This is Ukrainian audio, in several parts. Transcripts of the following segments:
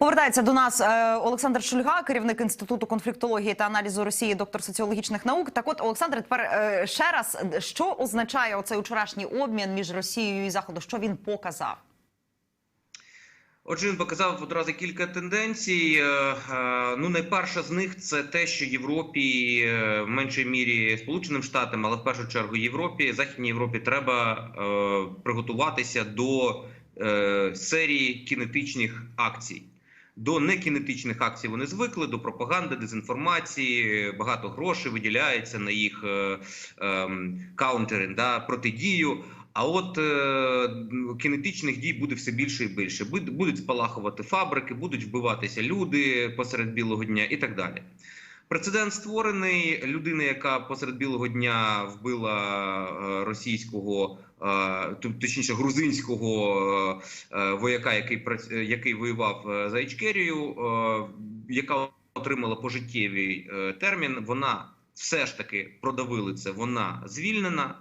Повертається до нас е, Олександр Шульга, керівник інституту конфліктології та аналізу Росії, доктор соціологічних наук. Так, от Олександр, тепер е, ще раз, що означає оцей вчорашній обмін між Росією і Заходом? Що він показав? Отже, він показав одразу кілька тенденцій. Е, Ну, найперша з них це те, що Європі в меншій мірі Сполученим Штатам, але в першу чергу Європі, Західній Європі треба приготуватися до серії кінетичних акцій. До некінетичних акцій вони звикли до пропаганди, дезінформації. Багато грошей виділяється на їх е, е, каунтери, да, протидію. А от е, кінетичних дій буде все більше і більше. Будуть спалахувати фабрики, будуть вбиватися люди посеред білого дня і так далі. Прецедент створений людина, яка посеред білого дня вбила е, російського, точніше грузинського е, е, вояка, який е, який воював е, за Ічкерію, е, яка отримала пожиттєвий е, термін. Вона все ж таки продавили це. Вона звільнена.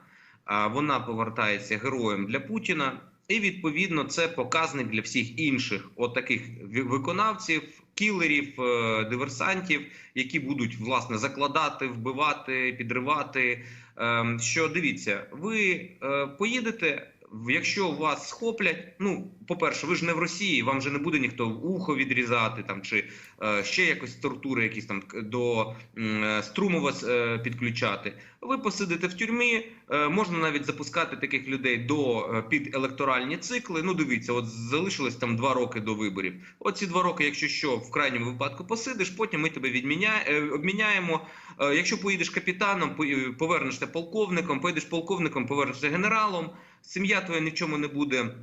Вона повертається героєм для Путіна, і відповідно це показник для всіх інших отаких ви- виконавців, кілерів, е, диверсантів, які будуть власне закладати, вбивати, підривати. Ем, Що дивіться, ви е, поїдете. Якщо вас схоплять, ну по-перше, ви ж не в Росії, вам же не буде ніхто ухо відрізати там чи е, ще якось тортури, якісь там до е, струму вас е, підключати. Ви посидите в тюрмі, е, можна навіть запускати таких людей до е, під електоральні цикли. Ну, дивіться, от залишилось там два роки до виборів. Оці два роки, якщо що, в крайньому випадку посидиш, потім ми тебе відміняє, е, обміняємо. Якщо поїдеш капітаном, повернешся полковником, поїдеш полковником, повернешся генералом. Сім'я твоя ні в чому не буде.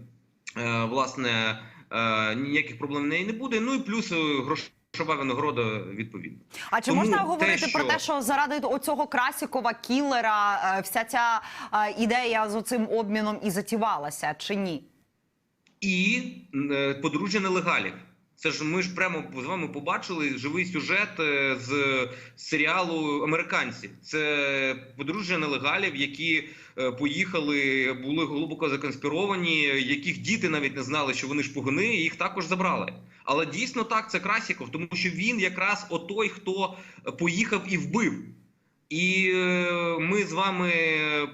Власне, ніяких проблем в неї не буде. Ну і плюс е, грошова винагорода відповідно. А чи Тому можна те, говорити про те, що заради оцього красікова кілера е, вся ця е, ідея з оцим обміном і затівалася, чи ні? і е, подружжя нелегалів. Це ж ми ж прямо з вами побачили живий сюжет е, з серіалу Американці. Це подружжя нелегалів, які е, поїхали, були глибоко законспіровані, яких діти навіть не знали, що вони шпигуни, і їх також забрали. Але дійсно так, це Красіков, тому що він якраз отой, хто поїхав і вбив. І е, ми з вами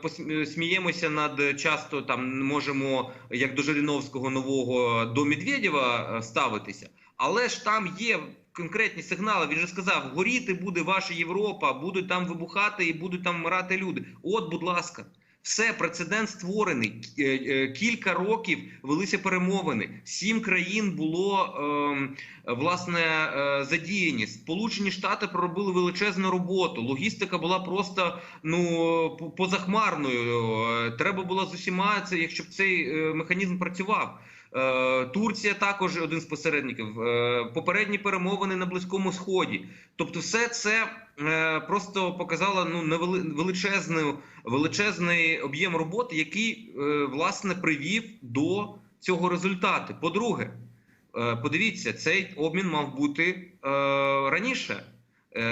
пос- е, сміємося над часто там можемо як до Жириновського нового до Медведєва е, ставитися, але ж там є конкретні сигнали. Він же сказав: горіти буде ваша Європа, будуть там вибухати і будуть там вмирати люди. От, будь ласка. Все, прецедент створений. Е, е, Кілька років велися перемовини. Сім країн було ем, власне е, задіяні. Сполучені Штати проробили величезну роботу. Логістика була просто ну позахмарною. Треба було з усіма це, якщо б цей механізм працював. Е, Турція також один з посередників. Е, Попередні перемовини на Близькому Сході. Тобто, все це е, просто показало ну величезну величезний об'єм роботи, який власне привів до цього результату. По-друге, подивіться, цей обмін мав бути раніше.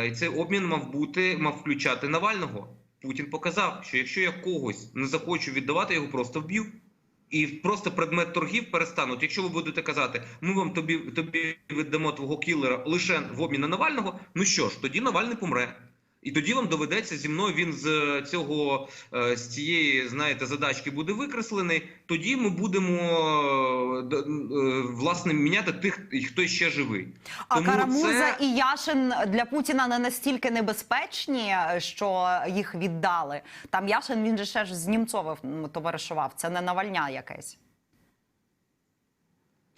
І цей обмін мав бути, мав включати Навального. Путін показав, що якщо я когось не захочу віддавати, його просто вб'ю. І просто предмет торгів перестануть. Якщо ви будете казати, ми вам тобі тобі віддамо твого кілера лише в обмін на Навального. Ну що ж, тоді Навальний помре. І тоді вам доведеться зі мною. Він з цього е, з цієї знаєте задачки буде викреслений. Тоді ми будемо е, е, власне міняти тих, хто ще живий. А Тому Карамурза це- і Яшин для Путіна не настільки небезпечні, що їх віддали. Там Яшин він же ще ж з Німцовим товаришував. Це не Навальня якесь.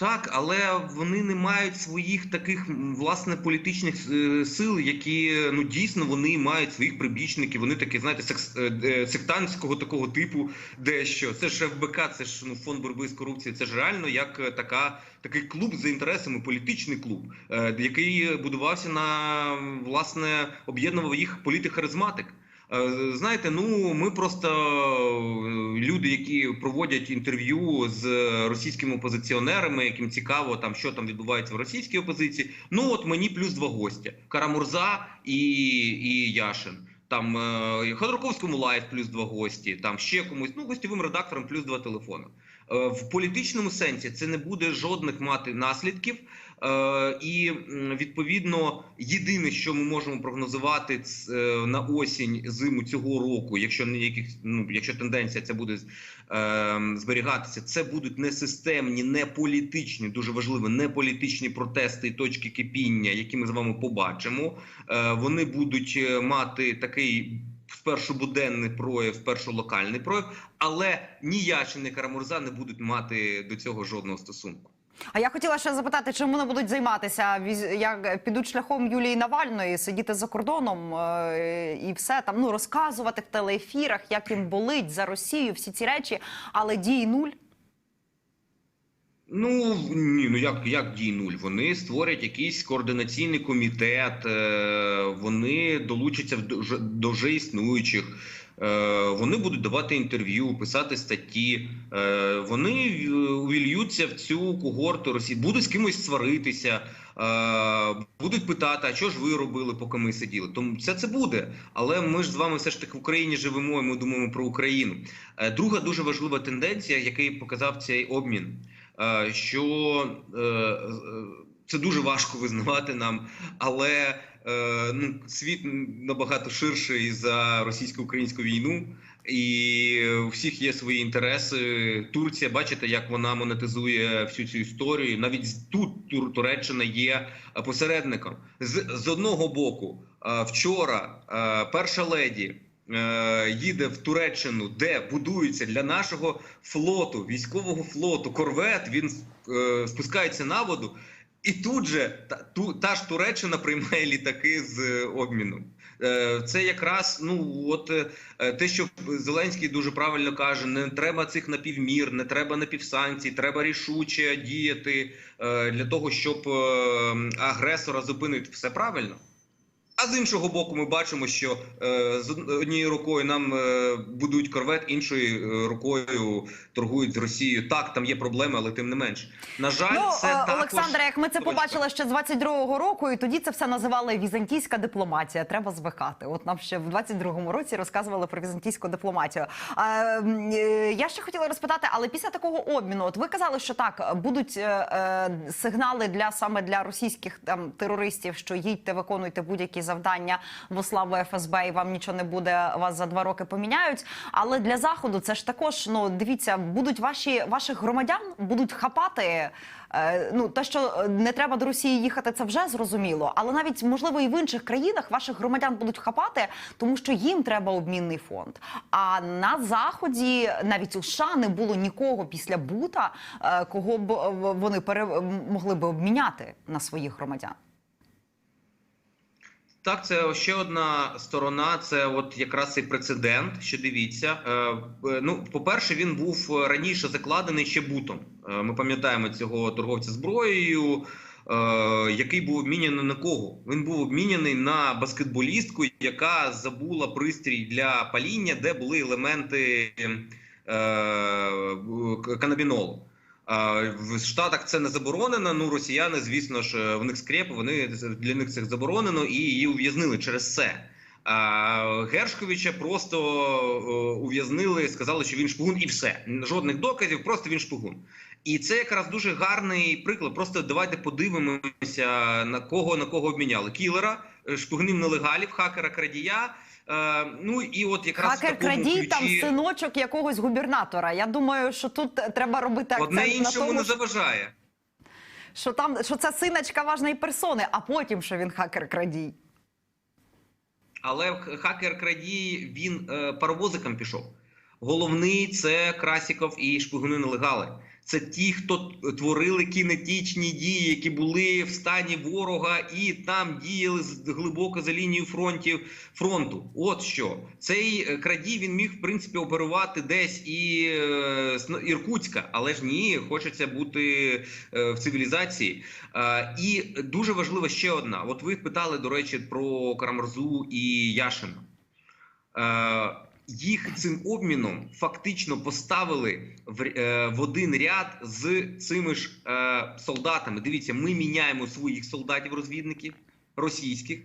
Так, але вони не мають своїх таких власне політичних е, сил, які ну дійсно вони мають своїх прибічників. Вони такі, знаєте, секс, е, сектантського такого типу, дещо це ж ФБК, це ж ну фонд боротьби з корупцією. Це ж реально як е, така такий клуб за інтересами, політичний клуб, який будувався на власне об'єднував їх політик-харизматик. Е, Знаєте, ну ми просто е, люди, які проводять інтерв'ю з російськими опозиціонерами, яким цікаво там, що там відбувається в російській опозиції. Ну от мені плюс два гостя: Карамурза і, і Яшин. Там е, Ходорковському лайв плюс два гості, там ще комусь, ну гостєвим редакторам плюс два телефони. В політичному сенсі це не буде жодних мати наслідків, і відповідно єдине, що ми можемо прогнозувати е, на осінь зиму цього року, якщо ніяких ну якщо тенденція це буде е, зберігатися, це будуть не системні, не політичні, дуже важливо, не політичні протести і точки кипіння, які ми з вами побачимо. Е, вони будуть е, мати такий. Спершу буденний прояв, спершу локальний прояв, але ні Яшин, ні Карамурза не будуть мати до цього жодного стосунку. А я хотіла ще запитати, чим вони будуть займатися? Як підуть шляхом Юлії Навальної, сидіти за кордоном е, і все там ну розказувати в телеефірах, як їм болить за Росію, всі ці речі, але дій нуль. Ну ні, ну як, як дій нуль? Вони створять якийсь координаційний комітет, е, вони долучаться до, вже- існуючих. е, Вони будуть давати інтерв'ю, писати статті. е, Вони увільються в цю когорту Росії, будуть з кимось сваритися, будуть питати, а що ж ви робили, поки ми сиділи. Тому все це буде. Але ми ж з вами все ж таки в Україні живемо, і ми думаємо про Україну. Друга дуже важлива тенденція, який показав цей обмін що е, е, це дуже важко визнавати нам, але е, ну, світ набагато ширший за російсько-українську війну, і у всіх є свої інтереси. Турція, бачите, як вона монетизує всю цю історію. Навіть тут Тур- Туреччина є е, посередником. З, з одного боку, е, вчора е, перша леді. Е, Їде в Туреччину, де будується для нашого флоту, військового флоту, корвет. Він е, спускається на воду, і тут же та, ту, та ж Туреччина приймає літаки з е, обміну. Це якраз ну от те, що Зеленський дуже правильно каже: не треба цих напівмір, не треба напівсанкцій, треба рішуче діяти для того, щоб агресора зупинити. Все правильно. А з іншого боку, ми бачимо, що е, з однією рукою нам е, будують корвет, іншою е, рукою торгують з Росією. Так, там є проблеми, але тим не менш. На жаль, Ну, це е, також... Олександре, як ми це побачили ще з 22-го року, і тоді це все називали візантійська дипломатія. Треба звикати. От нам ще в 22-му році розказували про візантійську дипломатію. Е, е, я ще хотіла розпитати, але після такого обміну, от ви казали, що так будуть е, е, сигнали для саме для російських там терористів, що їдьте, виконуйте будь-які завдання во славу ФСБ, і вам нічого не буде. Вас за два роки поміняють. Але для заходу це ж також ну дивіться, будуть ваші ваших громадян будуть хапати. Е, ну те, що е, не треба до Росії їхати, це вже зрозуміло. Але навіть можливо і в інших країнах ваших громадян будуть хапати, тому що їм треба обмінний фонд. А на заході навіть у США не було нікого після Бута, е, кого б вони пере... могли би обміняти на своїх громадян. Так, це ще одна сторона. Це от якраз цей прецедент. Що дивіться, е, е, ну по-перше, він був раніше закладений ще бутом. Е, Ми пам'ятаємо цього торговця зброєю, е, який був обміняний на кого? Він був обміняний на баскетболістку, яка забула пристрій для паління, де були елементи е, канабінолу. В Штатах це не заборонено. Ну росіяни, звісно ж, е, в них скрепи, вони для них це заборонено і її ув'язнили через це. А Гершковича просто е, ув'язнили, сказали, що він шпигун, і все. Жодних доказів, просто він шпигун. І це якраз дуже гарний приклад. Просто давайте подивимося на кого на кого обміняли кілера, е, шпигунів нелегалів, хакера крадія. Е, ну і от якраз Хакер крадій крадій там синочок якогось губернатора. Я думаю, що тут треба робити акцент одне на іншому тому, не заважає. що там що це синочка важної персони, а потім що він хакер крадій. Але хакер крадій він е, паровозиком пішов. Головний це Красіков і шпигуни нелегали. Це ті, хто творили кінетичні дії, які були в стані ворога, і там діяли глибоко за лінією фронтів фронту. От що цей е, крадій він міг в принципі оперувати десь і е, Іркутська, але ж ні, хочеться бути е, в цивілізації. Е, І дуже важлива ще одна. От ви питали, до речі, про Карамарзу і Яшина. Е, Їх цим обміном фактично поставили в, е, в один ряд з цими ж е, солдатами. Дивіться, ми міняємо своїх солдатів-розвідників російських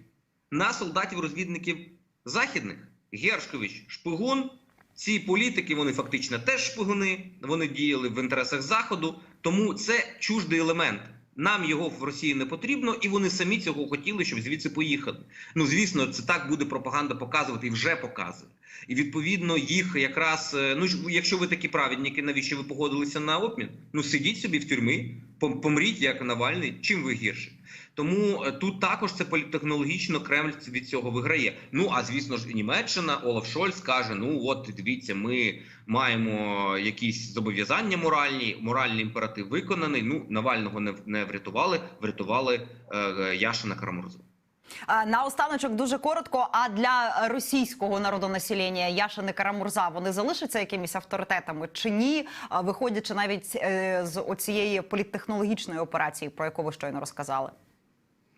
на солдатів-розвідників західних. Гершкович шпигун, Ці політики вони фактично теж шпигуни, вони діяли в інтересах заходу, тому це чуждий елемент. Нам його в Росії не потрібно, і вони самі цього хотіли, щоб звідси поїхали. Ну звісно, це так буде пропаганда показувати і вже показує. І відповідно їх якраз е, ну якщо ви такі праведники, навіщо ви погодилися на обмін? Ну сидіть собі в тюрмі, помріть як Навальний. Чим ви гірше? Тому е, тут також це політтехнологічно Кремль від цього виграє. Ну а звісно ж, і Німеччина Олаф Шольц каже: ну от дивіться, ми маємо якісь зобов'язання моральні, моральний імператив виконаний. Ну Навального не, не врятували, врятували е, е, Яшина Карамурзу. А, Наостаночок дуже коротко. А для російського народонаселення Яшин і Карамурза вони залишаться якимись авторитетами чи ні? Виходячи навіть е, з оцієї політтехнологічної операції, про яку ви щойно розказали.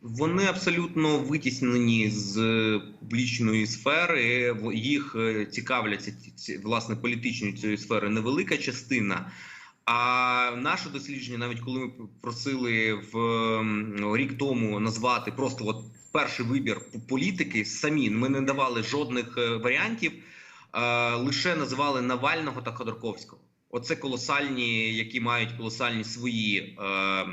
Вони абсолютно витіснені з е, публічної сфери. Їх е, цікавляться ці- ці, власне політичної цієї сфери невелика частина. А наше дослідження, навіть коли ми просили в рік тому назвати просто от перший вибір політики самі, ми не давали жодних е, варіантів, е, лише називали Навального та Ходорковського. Оце колосальні, які мають колосальні свої е,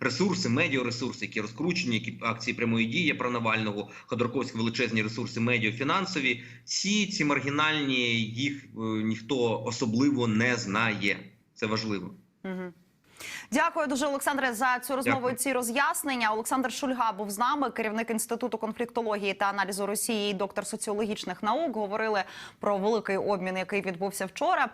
ресурси, медіаресурси, які розкручені, які акції прямої дії про Навального, Ходорковського величезні ресурси медіафінансові. Всі ці маргінальні їх е, ніхто особливо не знає. Це важливо. Угу. Дякую дуже, Олександре, за цю розмову Дякую. і ці роз'яснення. Олександр Шульга був з нами, керівник інституту конфліктології та аналізу Росії, і доктор соціологічних наук. Говорили про великий обмін, який відбувся вчора.